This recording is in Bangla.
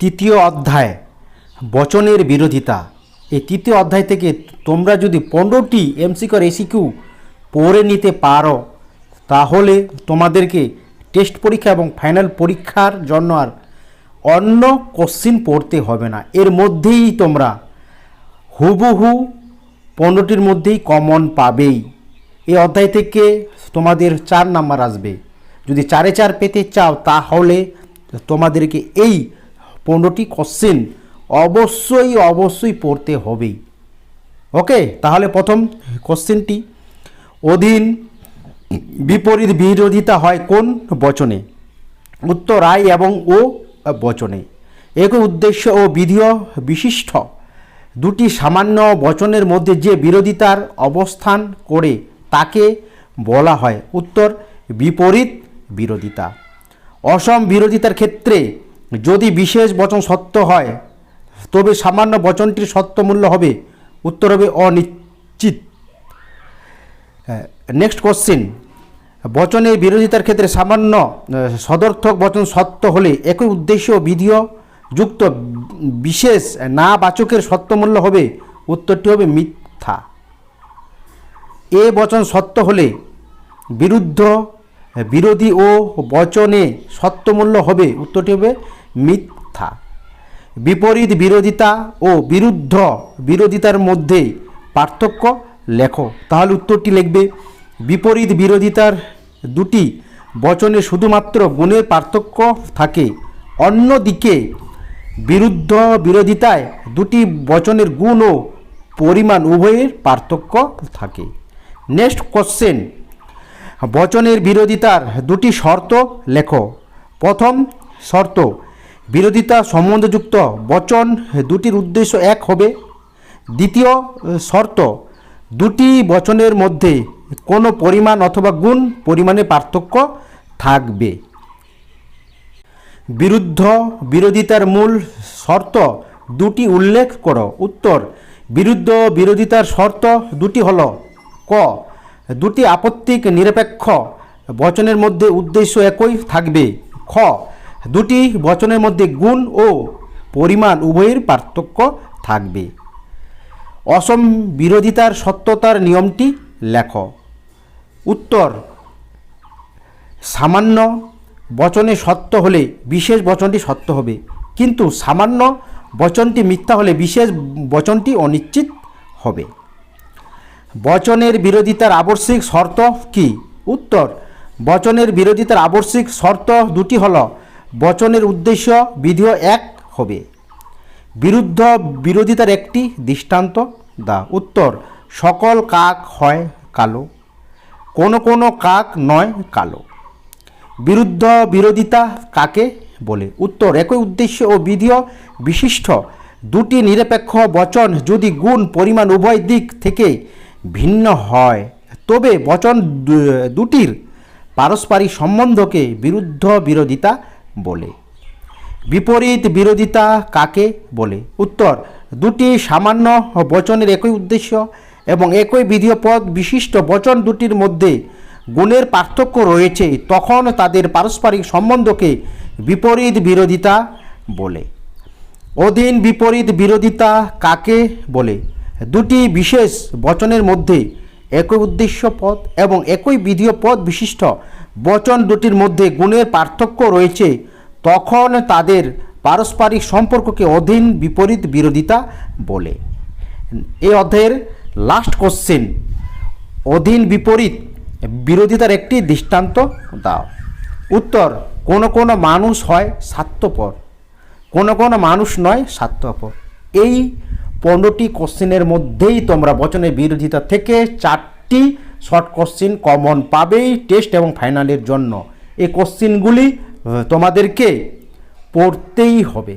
তৃতীয় অধ্যায়, বচনের বিরোধিতা। এই তৃতীয় অধ্যায় থেকে তোমরা যদি পনেরোটি এমসিকিউ এসিকিউ পড়ে নিতে পারো, তাহলে তোমাদেরকে টেস্ট পরীক্ষা এবং ফাইনাল পরীক্ষার জন্য আর অন্য কোশ্চিন পড়তে হবে না। এর মধ্যেই তোমরা হুবহু পনেরোটির মধ্যেই কমন পাবেই। এই অধ্যায় থেকে তোমাদের চার নাম্বার আসবে। যদি চারে চার পেতে চাও, তাহলে তোমাদেরকে এই পনেরোটি কোশ্চেন অবশ্যই অবশ্যই পড়তে হবেই। ওকে তাহলে প্রথম কোশ্চেনটি অধীন বিপরীত বিরোধিতা হয় কোন বচনে? উত্তর আয় এবং ও বচনে। একই উদ্দেশ্য ও বিধিও বিশিষ্ট দুটি সামান্য বচনের মধ্যে যে বিরোধিতার অবস্থান করে, তাকে বলা হয়। উত্তর, বিপরীত বিরোধিতা। অসম বিরোধিতার ক্ষেত্রে যদি বিশেষ বচন সত্য হয়, তবে সামান্য বচনটির সত্য মূল্য হবে, উত্তর হবে অনিশ্চিত। নেক্সট কোশ্চিন বচনের বিরোধিতার ক্ষেত্রে সামান্য সদর্থক বচন সত্য হলে একই উদ্দেশ্য বিধিও যুক্ত, বিশেষ না বাচকের সত্যমূল্য হবে, উত্তরটি হবে মিথ্যা। এ বচন সত্য হলে বিরুদ্ধ, বিরোধী ও বচনে সত্যমূল্য হবে, উত্তরটি হবে মিথ্যা। বিপরীত বিরোধিতা ও বিরুদ্ধ বিরোধিতার মধ্যে পার্থক্য লেখো। তাহলে উত্তরটি লিখবে, বিপরীত বিরোধিতার দুটি বচনে শুধুমাত্র গুণের পার্থক্য থাকে। অন্যদিকে বিরুদ্ধ বিরোধিতায় দুটি বচনের গুণ ও পরিমাণ উভয়ের পার্থক্য থাকে। নেক্সট কোশ্চেন, বচনের বিরোধিতার দুটি শর্ত লেখো। প্রথম শর্ত বিরোধিতা সম্বন্ধযুক্ত বচন দুটির উদ্দেশ্য এক হবে, দ্বিতীয় শর্ত দুটি বচনের মধ্যে কোনো পরিমাণ অথবা গুণ পরিমাণে পার্থক্য থাকবে। বিরুদ্ধ বিরোধিতার মূল শর্ত দুটি উল্লেখ করো। উত্তর, বিরুদ্ধ বিরোধিতার শর্ত দুটি হল, ক, দুটি আপত্তিক নিরপেক্ষ বচনের মধ্যে উদ্দেশ্য একই থাকবে। খ দুটি বচনের মধ্যে গুণ ও পরিমাণ উভয়ের পার্থক্য থাকবে। অসম বিরোধিতার সত্যতার নিয়মটি লেখ। উত্তর, সামান্য বচনে সত্য হলে বিশেষ বচনটি সত্য হবে, কিন্তু সামান্য বচনটি মিথ্যা হলে বিশেষ বচনটি অনিশ্চিত হবে। বচনের বিরোধিতার আবশ্যিক শর্ত কি? উত্তর, বচনের বিরোধিতার আবশ্যিক শর্ত দুটি হল বচনের উদ্দেশ্য বিধিও এক হবে। বিরুদ্ধ বিরোধিতার একটি দৃষ্টান্ত দা। উত্তর, সকল কাক হয় কালো, কোনো কোনো কাক নয় কালো। বিরুদ্ধ বিরোধিতা কাকে বলে? উত্তর, একই উদ্দেশ্য ও বিধিও বিশিষ্ট দুটি নিরপেক্ষ বচন যদি গুণ, পরিমাণ উভয় দিক থেকে ভিন্ন হয়, তবে বচন দুটির পারস্পরিক সম্বন্ধকে বিরুদ্ধ বিরোধিতা বলে। বিপরীত বিরোধিতা কাকে বলে? উত্তর, দুটি সামান্য বচনের একই উদ্দেশ্য এবং একই বিধীয় পদ বিশিষ্ট বচন দুটির মধ্যে গুণের পার্থক্য রয়েছে, তখন তাদের পারস্পরিক সম্বন্ধকে বিপরীত বিরোধিতা বলে। অধীন বিপরীত বিরোধিতা কাকে বলে? দুটি বিশেষ বচনের মধ্যে একই উদ্দেশ্য পদ এবং একই বিধীয় পদ বিশিষ্ট বচন দুটির মধ্যে গুণের পার্থক্য রয়েছে, তখন তাদের পারস্পরিক সম্পর্ককে অধীন বিপরীত বিরোধিতা বলে। এই অধ্যায়ের লাস্ট কোশ্চেন অধীন বিপরীত বিরোধিতার একটি দৃষ্টান্ত দাও। উত্তর, কোনো কোনো মানুষ হয় স্বার্থপর, কোনো কোনো মানুষ নয় স্বার্থপর। এই পনেরোটি কোশ্চেনের মধ্যেই তোমরা বচনের বিরোধিতা থেকে চারটি শর্ট কোশ্চিন কমন পাবেই টেস্ট এবং ফাইনালের জন্য। এই কোশ্চিনগুলি তোমাদেরকে পড়তেই হবে।